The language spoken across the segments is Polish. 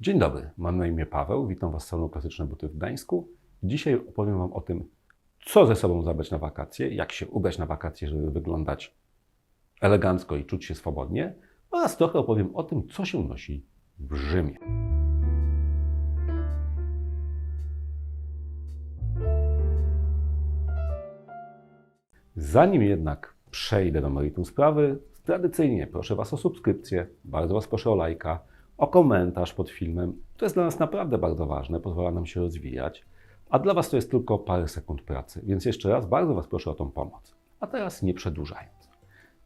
Dzień dobry, mam na imię Paweł, witam Was w salonu Klasyczne Buty w Gdańsku. Dzisiaj opowiem Wam o tym, co ze sobą zabrać na wakacje, jak się ubrać na wakacje, żeby wyglądać elegancko i czuć się swobodnie oraz trochę opowiem o tym, co się nosi w Rzymie. Zanim jednak przejdę do meritum sprawy, tradycyjnie proszę Was o subskrypcję, bardzo Was proszę o lajka, o komentarz pod filmem. To jest dla nas naprawdę bardzo ważne, pozwala nam się rozwijać, a dla Was to jest tylko parę sekund pracy, więc jeszcze raz bardzo Was proszę o tą pomoc. A teraz nie przedłużając.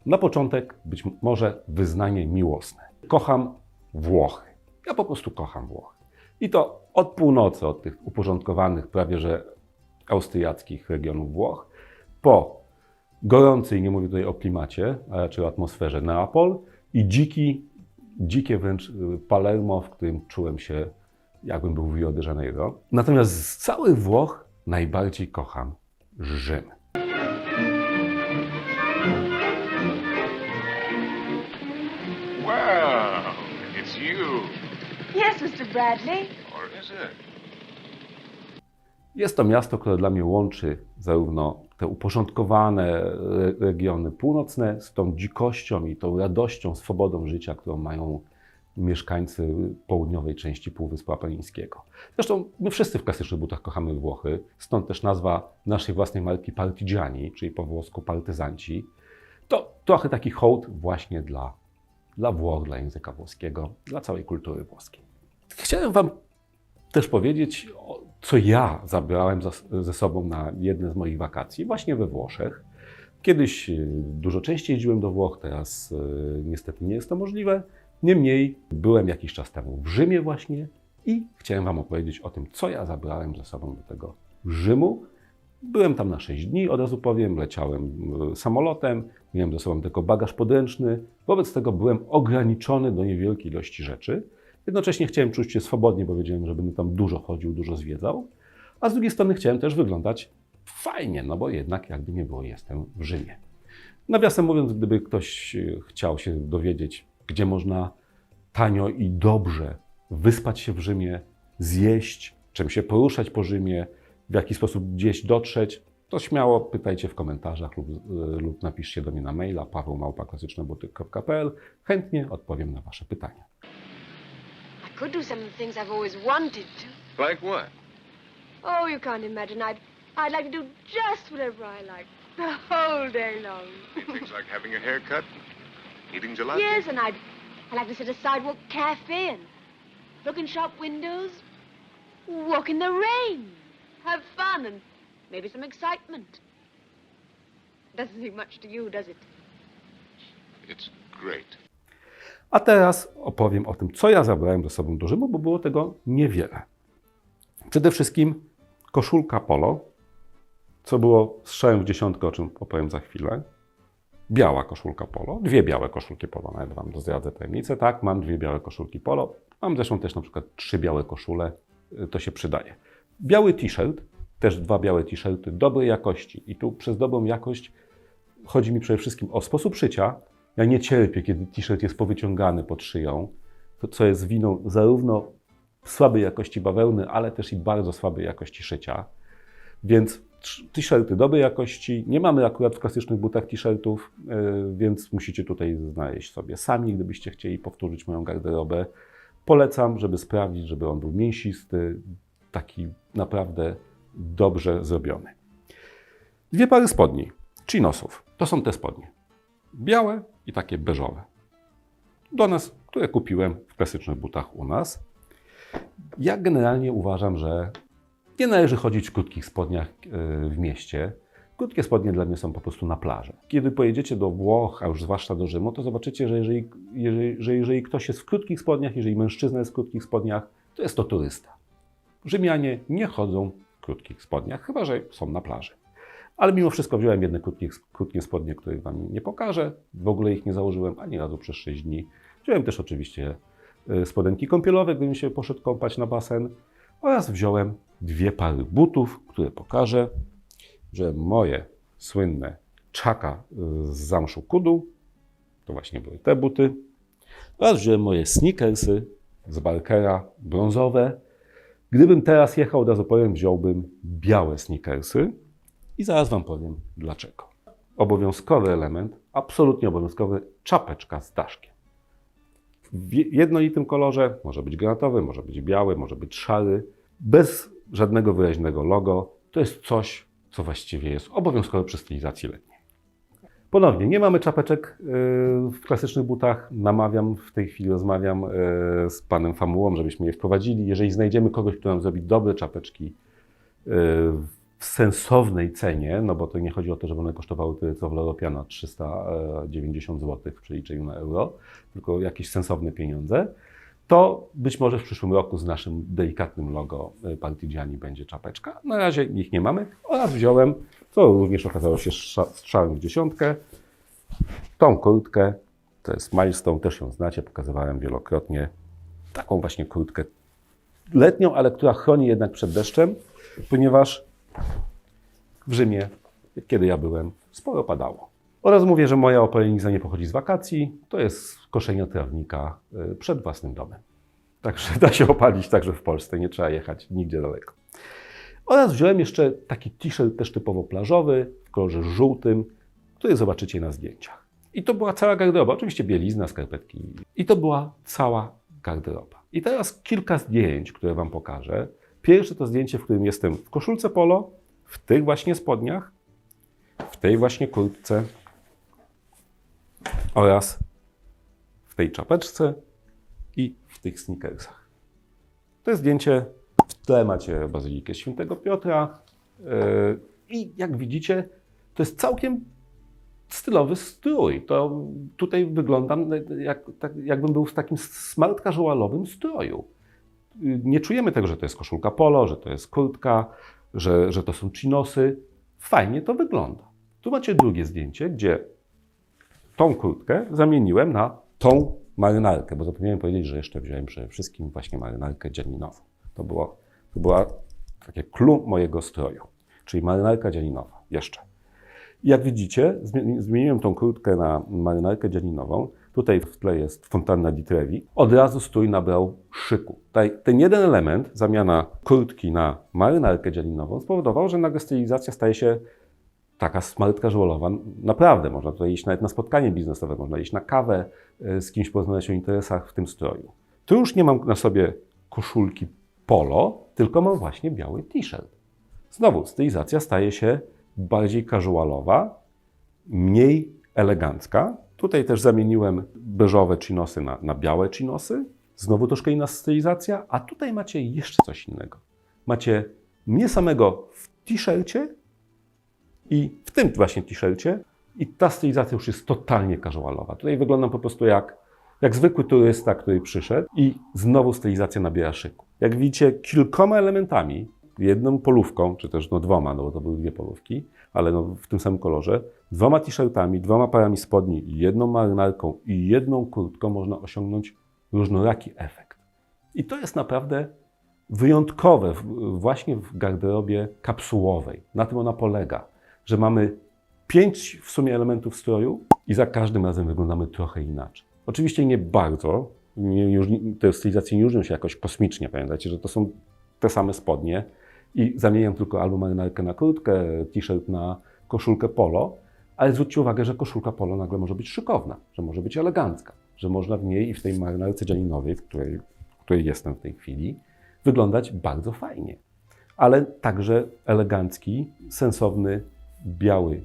Na początek być może wyznanie miłosne. Kocham Włochy. Ja po prostu kocham Włochy. I to od północy, od tych uporządkowanych, prawie że austriackich regionów Włoch, po gorący, nie mówię tutaj o klimacie, a raczej o atmosferze Neapol i dziki, dzikie wręcz y, Palermo, w którym czułem się jakbym był w Rio de Janeiro. Natomiast z całych Włoch najbardziej kocham Rzym. Well, it's you. Yes, Mr. Bradley. Or is it? Jest to miasto, które dla mnie łączy zarówno te uporządkowane re- regiony północne z tą dzikością i tą radością, swobodą życia, którą mają mieszkańcy południowej części Półwyspu Apenińskiego. Zresztą my wszyscy w klasycznych butach kochamy Włochy, stąd też nazwa naszej własnej marki Partigiani, czyli po włosku partyzanci. To trochę taki hołd właśnie dla, dla Włoch, dla języka włoskiego, dla całej kultury włoskiej. Chciałem Wam też powiedzieć, co ja zabrałem za- ze sobą na jedne z moich wakacji, właśnie we Włoszech. Kiedyś y, dużo częściej jeździłem do Włoch, teraz y, niestety nie jest to możliwe. Niemniej byłem jakiś czas temu w Rzymie właśnie i chciałem Wam opowiedzieć o tym, co ja zabrałem ze sobą do tego Rzymu. Byłem tam na 6 dni, od razu powiem, leciałem y, samolotem, miałem ze sobą tylko bagaż podręczny, wobec tego byłem ograniczony do niewielkiej ilości rzeczy. Jednocześnie chciałem czuć się swobodnie, bo wiedziałem, że będę tam dużo chodził, dużo zwiedzał, a z drugiej strony chciałem też wyglądać fajnie, no bo jednak jakby nie było, jestem w Rzymie. Nawiasem mówiąc, gdyby ktoś e, chciał się dowiedzieć, gdzie można tanio i dobrze wyspać się w Rzymie, zjeść, czym się poruszać po Rzymie, w jaki sposób gdzieś dotrzeć, to śmiało pytajcie w komentarzach lub, e, lub napiszcie do mnie na maila pawełmałpa.klasycznebuty.pl. Chętnie odpowiem na Wasze pytania. I could do some of the things I've always wanted to. Like what? Oh, you can't imagine. I'd, I'd like to do just whatever I like the whole day long. Things like having a haircut, eating gelato. yes, and I'd, I'd like to sit at a sidewalk cafe and look in shop windows, walk in the rain, have fun, and maybe some excitement. Doesn't seem much to you, does it? It's great. A teraz opowiem o tym, co ja zabrałem ze sobą do Rzymu, bo było tego niewiele. Przede wszystkim koszulka polo, co było strzałem w dziesiątkę, o czym opowiem za chwilę. Biała koszulka polo, dwie białe koszulki polo, nawet Wam zdradzę tajemnicę. Tak, mam dwie białe koszulki polo. Mam zresztą też na przykład trzy białe koszule, y, to się przydaje. Biały t-shirt, też dwa białe t-shirty dobrej jakości. I tu przez dobrą jakość chodzi mi przede wszystkim o sposób szycia. Ja nie cierpię, kiedy t-shirt jest powyciągany pod szyją, co jest winą zarówno słabej jakości bawełny, ale też i bardzo słabej jakości szycia. Więc t-shirty dobrej jakości. Nie mamy akurat w klasycznych butach t-shirtów, yy, więc musicie tutaj znaleźć sobie sami, gdybyście chcieli powtórzyć moją garderobę. Polecam, żeby sprawdzić, żeby on był mięsisty, taki naprawdę dobrze zrobiony. Dwie pary spodni, chinosów. To są te spodnie. Białe i takie beżowe. Do nas, które kupiłem w klasycznych butach u nas. Ja generalnie uważam, że nie należy chodzić w krótkich spodniach yy, w mieście. Krótkie spodnie dla mnie są po prostu na plaży. Kiedy pojedziecie do Włoch, a już zwłaszcza do Rzymu, to zobaczycie, że jeżeli, jeżeli, że jeżeli ktoś jest w krótkich spodniach, jeżeli mężczyzna jest w krótkich spodniach, to jest to turysta. Rzymianie nie chodzą w krótkich spodniach, chyba że są na plaży. Ale mimo wszystko wziąłem jedne krótkie, krótkie spodnie, których Wam nie pokażę. W ogóle ich nie założyłem ani razu przez 6 dni. Wziąłem też oczywiście y, spodenki kąpielowe, gdybym się poszedł kąpać na basen. Oraz wziąłem dwie pary butów, które pokażę. Wziąłem moje słynne czaka y, z zamszu kudu. To właśnie były te buty. Oraz wziąłem moje sneakersy z Barkera, brązowe. Gdybym teraz jechał, od razu powiem, wziąłbym białe sneakersy i zaraz Wam powiem dlaczego. Obowiązkowy element, absolutnie obowiązkowy, czapeczka z daszkiem. W jednolitym kolorze, może być granatowy, może być biały, może być szary, bez żadnego wyraźnego logo. To jest coś, co właściwie jest obowiązkowe przy stylizacji letniej. Ponownie, nie mamy czapeczek yy, w klasycznych butach. Namawiam, w tej chwili rozmawiam yy, z panem Famułą, żebyśmy je wprowadzili. Jeżeli znajdziemy kogoś, kto nam zrobi dobre czapeczki w sensownej cenie, no bo to nie chodzi o to, żeby one kosztowały tyle co w Europiana 390 zł w przeliczeniu na euro, tylko jakieś sensowne pieniądze, to być może w przyszłym roku z naszym delikatnym logo y, Partigiani będzie czapeczka. Na razie ich nie mamy. Oraz wziąłem, co również okazało się strzałem w dziesiątkę, tą kurtkę. To jest Milestone, też ją znacie, pokazywałem wielokrotnie. Taką właśnie kurtkę letnią, ale która chroni jednak przed deszczem, ponieważ w Rzymie, kiedy ja byłem, sporo padało. Oraz mówię, że moja opaleniza nie pochodzi z wakacji, to jest z koszenia trawnika y, przed własnym domem. Także da się opalić także w Polsce, nie trzeba jechać nigdzie daleko. Oraz wziąłem jeszcze taki t-shirt też typowo plażowy, w kolorze żółtym, który zobaczycie na zdjęciach. I to była cała garderoba, oczywiście bielizna, skarpetki. I to była cała garderoba. I teraz kilka zdjęć, które Wam pokażę. Pierwsze to zdjęcie, w którym jestem w koszulce polo, w tych właśnie spodniach, w tej właśnie kurtce oraz w tej czapeczce i w tych sneakersach. To jest zdjęcie, w tle macie Bazylikę Świętego Piotra yy, i jak widzicie, to jest całkiem stylowy strój. To tutaj wyglądam jak, tak, jakbym był w takim smart casualowym stroju. Nie czujemy tego, że to jest koszulka polo, że to jest kurtka, że, że to są chinosy. Fajnie to wygląda. Tu macie drugie zdjęcie, gdzie tą kurtkę zamieniłem na tą marynarkę, bo zapomniałem powiedzieć, że jeszcze wziąłem przede wszystkim właśnie marynarkę dzianinową. To było, to była takie clue mojego stroju, czyli marynarka dzianinowa. Jeszcze. Jak widzicie, zmie- zmieniłem tą kurtkę na marynarkę dzianinową. Tutaj w tle jest fontanna di Trevi. Od razu strój nabrał szyku. Ten jeden element, zamiana kurtki na marynarkę dzianinową, spowodował, że nagle stylizacja staje się taka smart casualowa. Naprawdę, można tutaj iść nawet na spotkanie biznesowe, można iść na kawę y, z kimś, porozmawiać o interesach w tym stroju. Tu już nie mam na sobie koszulki polo, tylko mam właśnie biały t-shirt. Znowu, stylizacja staje się bardziej casualowa, mniej elegancka. Tutaj też zamieniłem beżowe chinosy na, na białe chinosy. Znowu troszkę inna stylizacja, a tutaj macie jeszcze coś innego. Macie mnie samego w t-shircie i w tym właśnie t-shircie i ta stylizacja już jest totalnie casualowa. Tutaj wyglądam po prostu jak, jak zwykły turysta, który przyszedł i znowu stylizacja nabiera szyku. Jak widzicie, kilkoma elementami, jedną polówką, czy też no dwoma, no bo to były dwie polówki, ale no w tym samym kolorze, dwoma t-shirtami, dwoma parami spodni, jedną marynarką i jedną kurtką można osiągnąć różnoraki efekt. I to jest naprawdę wyjątkowe właśnie w garderobie kapsułowej. Na tym ona polega, że mamy pięć w sumie elementów stroju i za każdym razem wyglądamy trochę inaczej. Oczywiście nie bardzo, nie, już, te stylizacje nie różnią się jakoś kosmicznie, pamiętajcie, że to są te same spodnie i zamieniam tylko albo marynarkę na kurtkę, t-shirt na koszulkę polo, ale zwróćcie uwagę, że koszulka polo nagle może być szykowna, że może być elegancka, że można w niej i w tej marynarce dzianinowej, w której, w której jestem w tej chwili, wyglądać bardzo fajnie. Ale także elegancki, sensowny, biały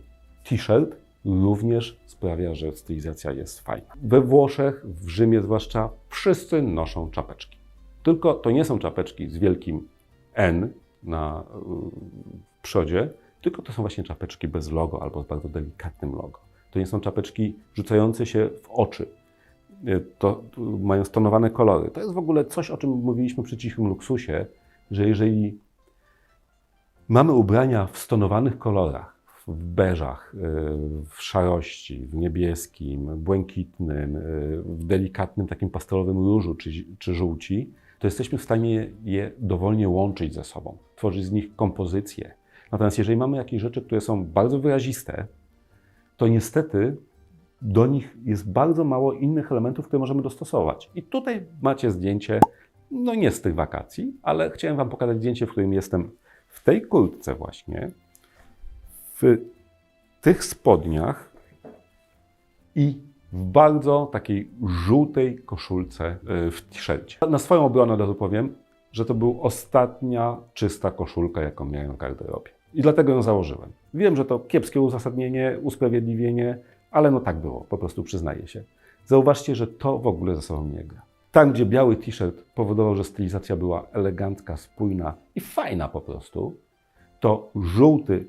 t-shirt również sprawia, że stylizacja jest fajna. We Włoszech, w Rzymie zwłaszcza, wszyscy noszą czapeczki. Tylko to nie są czapeczki z wielkim N na y, przodzie, tylko to są właśnie czapeczki bez logo albo z bardzo delikatnym logo. To nie są czapeczki rzucające się w oczy. Y, To, to mają stonowane kolory. To jest w ogóle coś, o czym mówiliśmy przy cichym luksusie, że jeżeli mamy ubrania w stonowanych kolorach, w beżach, y, w szarości, w niebieskim, błękitnym, y, w delikatnym takim pastelowym różu czy, czy żółci, to jesteśmy w stanie je dowolnie łączyć ze sobą, tworzyć z nich kompozycje. Natomiast jeżeli mamy jakieś rzeczy, które są bardzo wyraziste, to niestety do nich jest bardzo mało innych elementów, które możemy dostosować. I tutaj macie zdjęcie, no nie z tych wakacji, ale chciałem Wam pokazać zdjęcie, w którym jestem w tej kurtce właśnie, w tych spodniach i w bardzo takiej żółtej koszulce y, w t-shircie. Na swoją obronę od razu powiem, że to była ostatnia czysta koszulka, jaką miałem w garderobie. I dlatego ją założyłem. Wiem, że to kiepskie uzasadnienie, usprawiedliwienie, ale no tak było, po prostu przyznaję się. Zauważcie, że to w ogóle ze sobą nie gra. Tam, gdzie biały t-shirt powodował, że stylizacja była elegancka, spójna i fajna po prostu, to żółty,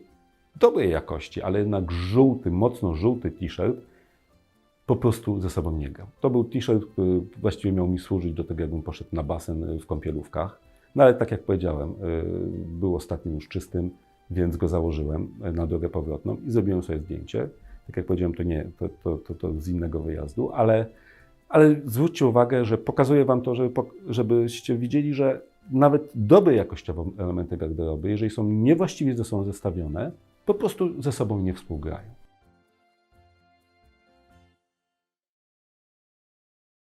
dobrej jakości, ale jednak żółty, mocno żółty t-shirt po prostu ze sobą nie grał. To był t-shirt, który właściwie miał mi służyć do tego, jakbym poszedł na basen y, w kąpielówkach. No ale tak jak powiedziałem, y, był ostatnim już czystym, więc go założyłem y, na drogę powrotną i zrobiłem sobie zdjęcie. Tak jak powiedziałem, to nie, to, to, to, to z innego wyjazdu, ale, ale zwróćcie uwagę, że pokazuję Wam to, żeby, żebyście widzieli, że nawet dobre jakościowo elementy garderoby, jeżeli są niewłaściwie ze sobą zestawione, po prostu ze sobą nie współgrają.